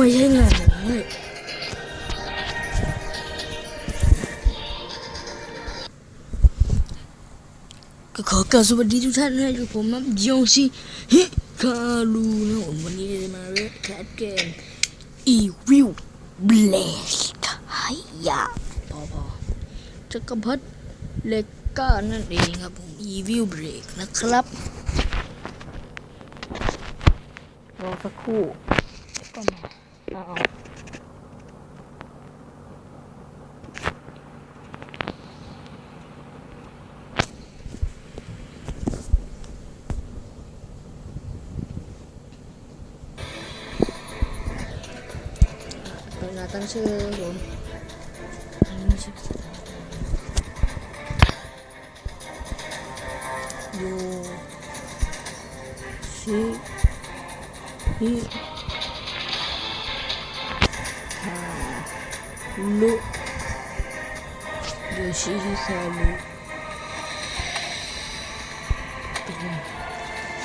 ไม่ใช่งานน้อยก็ขอกล่าวสวัสดีทุกท่านนะอยู่ผมมับยองชิฮิคารูนะผมวันนี้จะมาเรียกแคสเกม Evil Blast ให้ยาพอพอจักรพรรดิเลก้านั่นเองครับผม Evil Break นะครับรอสักครู่ก็มา เอาเอาเว ลุโยชิฮิคาลุ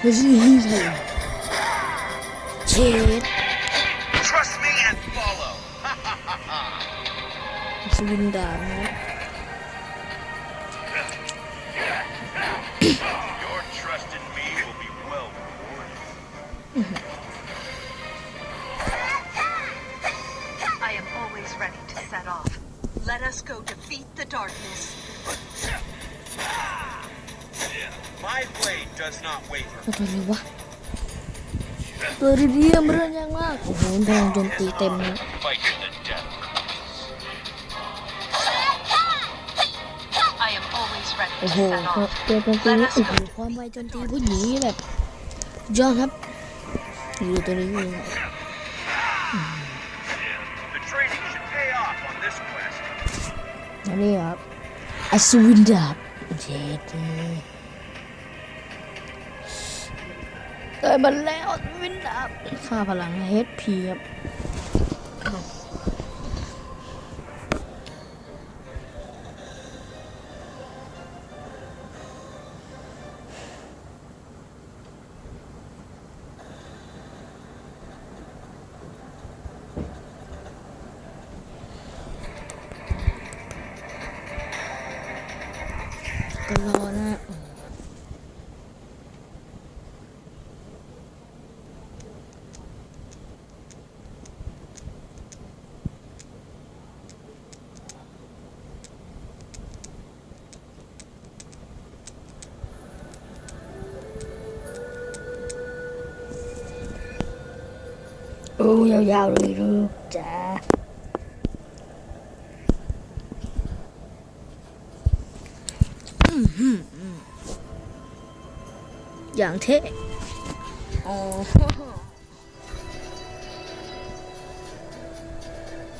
โยชิฮิคาลุเชด Trust me and follow. สวิน Let us go defeat the darkness. My blade does not waver. แล้วตัวนี้วะตัวเรียมเรื่องยากมาก โอ้โหพลังโจมตีเต็มเลย Fight to the death. I am always ready โอ้ to โห set ตัว off. โจมตีนี่โอ้โหความไวโจมตีผู้หญิงแบบยอดครับอยู่ตัวนี้อยู่ The training should pay off on this quest. อันนี้ครับอัศวินดาบเจ็ดได้มาแล้วอัศวินดาบค่าพลัง HP ครับ ก็รอนะโอ้ยาวๆเลยลูกจ้า อย่างเท่อ๋อ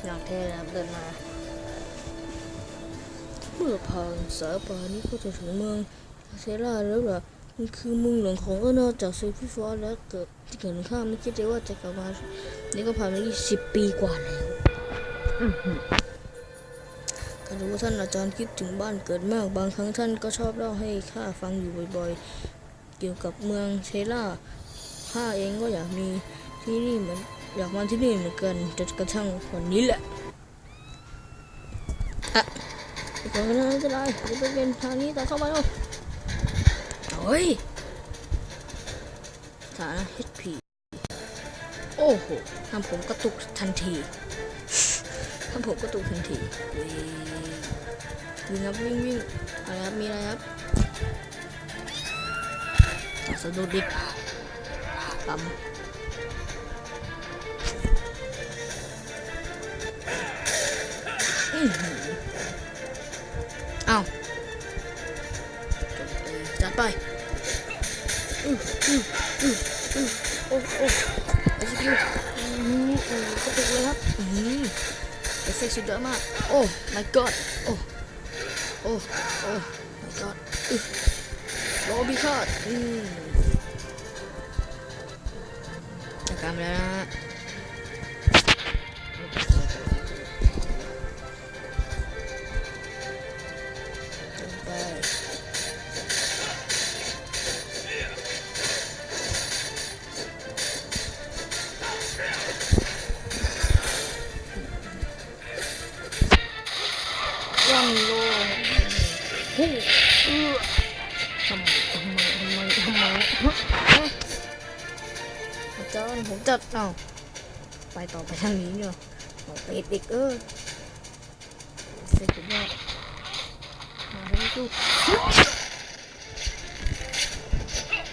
อย่างเท่นะครับเดินมา เมื่อผ่านสายป่านี้ก็จะถึงเมืองเซราแล้วล่ะมันคือเมืองหลวงของอาณาจักรเซฟิฟอร์และเกิดที่เกิดข้ามไม่คิดเลยว่าจะกลับมานี่ก็ผ่านมา20ปีกว่าแล้วก็รู้ว่าท่านอาจารย์คิดถึงบ้านเกิดมาก บางครั้งท่านก็ชอบเล่าให้ข้าฟังอยู่บ่อยๆ เกี่ยวกับเมืองเซราข้าเองก็อยากมีที่นี่เหมือนอยากมาที่นี่เหมือนกันจนกระทั่งวันนี้แหละอะก่อนนจะได้จะไปเป็นทางนี้แต่เข้ามาแล้วโอ้ยฐานะ HP โอ้โหทำผมกระตุกทันทีทำผมกระตุกทันทีวิ่งวิ่งครับวิ่งวิ่งอะไรครับมีอะไรครับ สะดุดดิปั๊มอื้อาจัดไปอืออืออืออื้อโอ้โอ้ไอสกิลอือหืออือกระตุกเลยครับอือเอฟเฟกต์สุดยอดมาก โอ้ my god โอ้โอ้โอ้ my god อือโรบิคอดอืม camera Run, Lord. Ooh. Ooh. Come on. จารย์ผมจัดเอาไปต่อไปทางนี้เนาะเอาไปอีกเออเสร็จแล้วมาให้ดู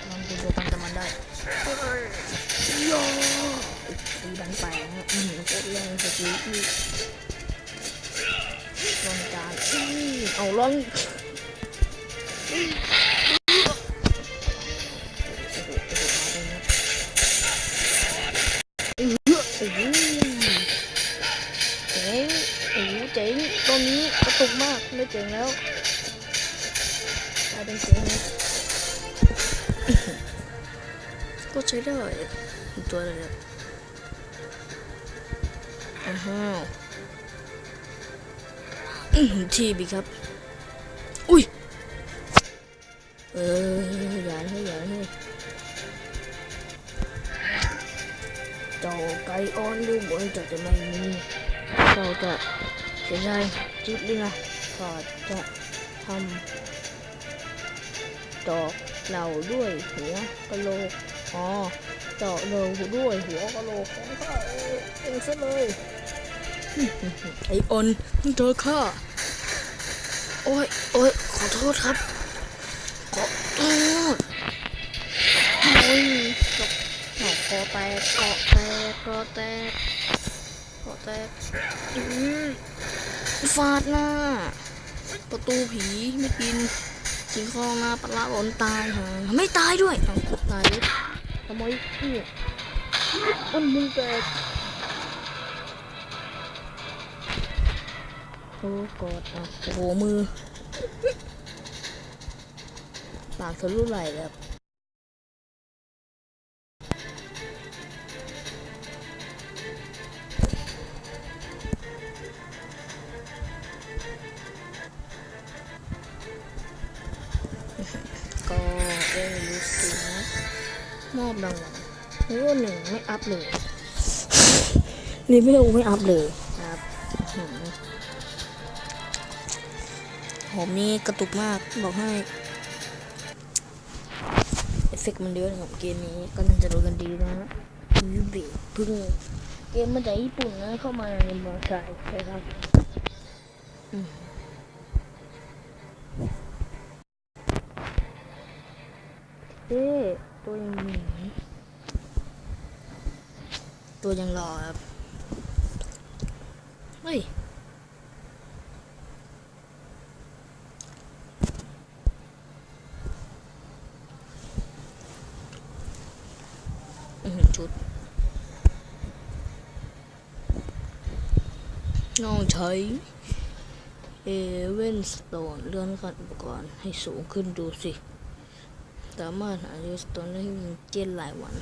ลองดูตัวกันจะมันได้โย่ตีบันไปนะอืมโคตรแรงสกิลอีกลองจานอื้อเอาลอง เจ๋งแล้วกลายเป็นเจ๋งก็ใช้ได้อีกตัวเลยอะอ้าวอื้อหือทีบีครับ อุ้ย เอออย่าให้อย่าให้เจ้าไก่อ่อนดูเหมือนจะจะไม่มีเจ้าจะเสียใจจิบเลยนะ ข้าจะทำดอกเหล่าด้วยหัวกะโหลกอ๋อเจาะเหล่าด้วยหัวกะโหลกของข้าเองเซะเลยไอออนเจอข้าโอ้ยโอ้ยขอโทษครับ ขอโทษโอ้ยจบหนอกคอแตกเกาะแตกเกาะแตกเกาะแตกอือฟาดหน้า ประตูผีไม่กินกินข้องนาปลาหลอนตายฮะไม่ตายด้วยเอาตายด้วยทำไมพี่มันมึงแตกโอ้กอดอะโอ้โหมือปากทะลุไหลแล้ว ได้รู้สึกนะมอบรางวัลเลเวลหนึ่งไม่อัพเลยเลเวลไม่อัพเลยครับอื้อหือผมนี่กระตุกมากบอกให้เอฟเฟกต์มันเยอะนะครับเกมนี้ก็น่าจะรู้กันดีนะยูบิเพิ่งเกมมาจากญี่ปุ่นนะเข้ามาในเมืองไทยนะครับอืมเอ๊ะ ตัวยังหนีตัวยังรอครับ เฮ้ย อื้อหือชุด น้องใช้เอเวนสโตนเลื่อนขั้นอุปกรณ์ให้สูงขึ้นดูสิ สามารถหาเอเวนสโตนได้ที่เจนหลายวัน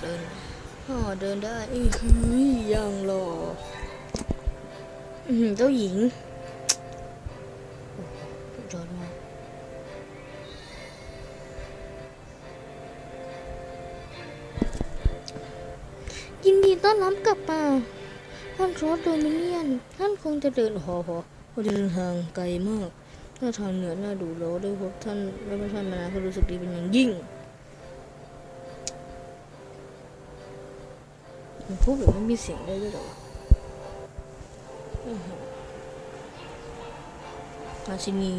เรากดเดินอ๋อเดินได้อื้อหือยังรออื้อหือเจ้าหญิงโอ้โหสุดยอดมากยินดีต้อนรับกลับมาท่านรอดโดมิเนียน ท่านคงจะเดินหอหอคงจะเดินทางไกลมากถ้าทางเหนือน่าดูโลได้พบท่านและพบท่านมานานก็รู้สึกดีเป็นอย่างยิ่ง มันพูดแบบไม่มีเสียงได้ด้วยหรอวะอื้อหือราชินี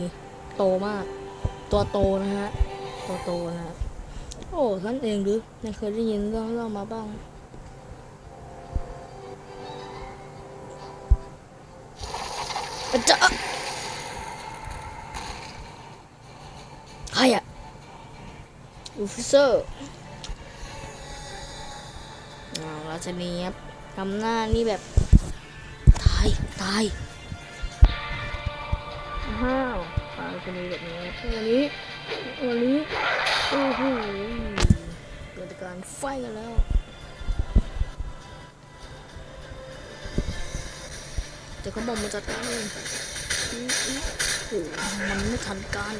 โตมาก ตัวโตนะฮะ ตัวโตนะฮะ โอ้ท่านเองหรือไม่เคยได้ยินเรื่องเล่ามาบ้างอาจารย์ใครอะอูฟิเซอร์ อ้าวราชนีครับทำหน้านี่แบบ ตาย ตายอ้าวปลาจะมีแบบนี้วันนี้ วันนี้ โอ้โหเกิดการไฟกันแล้วเดี๋ยวเขาบอกมาจัดการเองอื้ออื้อโอ้โหมันไม่ทันการ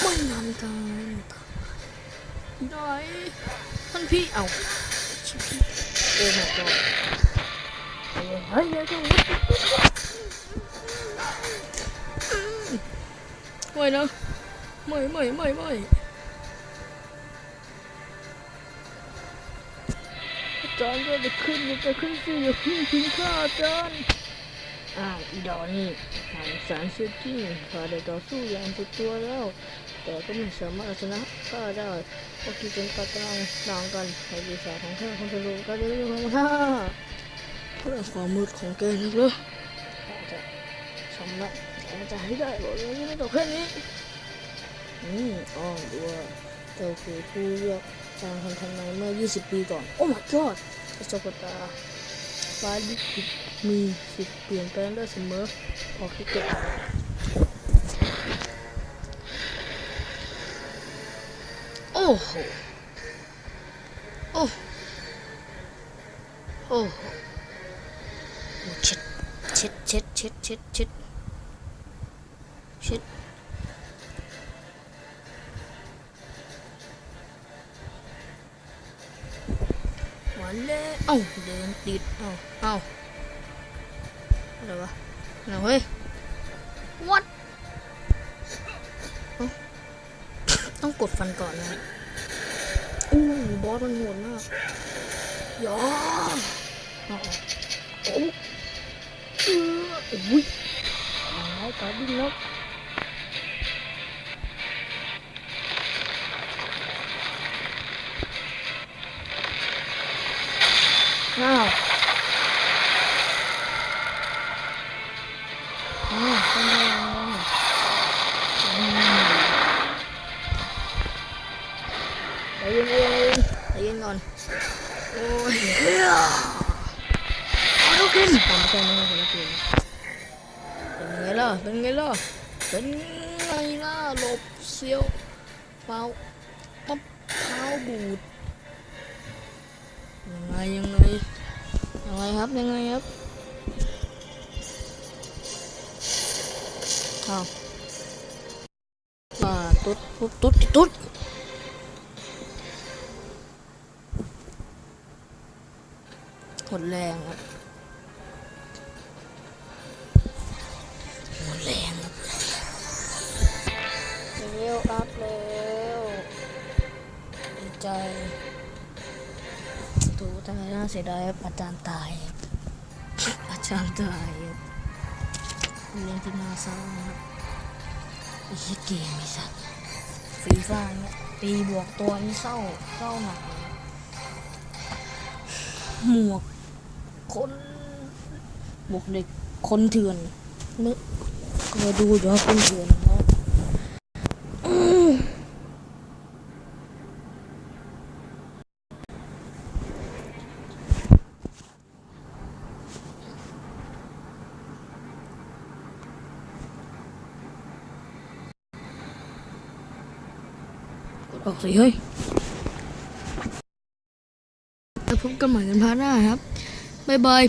ไม่ทันการไหนท่านพี่ เอาชิบพี่ โอ้ my god เฮ้ยเดี๋ยวไม่นะไม่ไม่ไม่ไม่อาจารย์ก็จะขึ้นจะขึ้นสิอย่าขึ้นทิ้งข้าอาจารย์อ้าวอีดอนี่ทางสารเชื่อจริงข้าได้ต่อสู้อย่างสุดตัวแล้ว แต่ก็ไม่สามารถเอาชนะข้าได้เพราะกิจการกำลังต่างกันในวิชาของข้าคนทะลุก็จะเรื่องของข้าเรื่องความมืดของแกนักเหรอข้าจะชำระข้าจะให้ได้บอกเลยไม่ต้องแค่นี้อืมอ๋อดูว่าเจ้าคือผู้เลือกจางคนทำนายเมื่อ 20 ปีก่อน โอ้ my god เจ้าชะตาฟ้าลิขิตมีสิทธิ์เปลี่ยนแปลงได้เสมอออกที่เก็บ อ้โห โอ้โอ้โหเช็ดเช็ดเช็ดเช็ดเช็ดเช็ดเช็ดหวานเลยเอ้าเดินติดเอ้าเอ้าอะไรวะอะไรเฮ้ย what ต้องกดฟันก่อนนะ อสมันโหดมากยอมเอาเอาโอ้เออโอ้ยเอาตายดิ้นแล้วอ้าว ล่ะเป็นไงล่ะหลบเสียวเปล่ามะพร้าวบูดยังไงยังไงยังไงครับยังไงครับอ้าวอ่าตุ๊ดตุ๊ดตุ๊ดตุ๊ด ดแรงครับหมดแรงครับเร็วอัพเร็วดีใจถูทำไมน่าเสียดายอาจารย์ตาย อาจารย์ตายเรื่องที่น่าเศร้าครับไอ้เหี้ยเกมไอ้สัตว์ฟรีฟ่าเนี่ยตีบวกตัวนี่เศร้าเศร้าหนักเลยหมวก คนบวกเด็กคนเถื่อนนึกก็ดูอยู่ว่าคนเถื่อนนะอืมกดออกสิเฮ้ยแล้วพบกันใหม่กันพาร์ทหน้าครับ บ๊ายบาย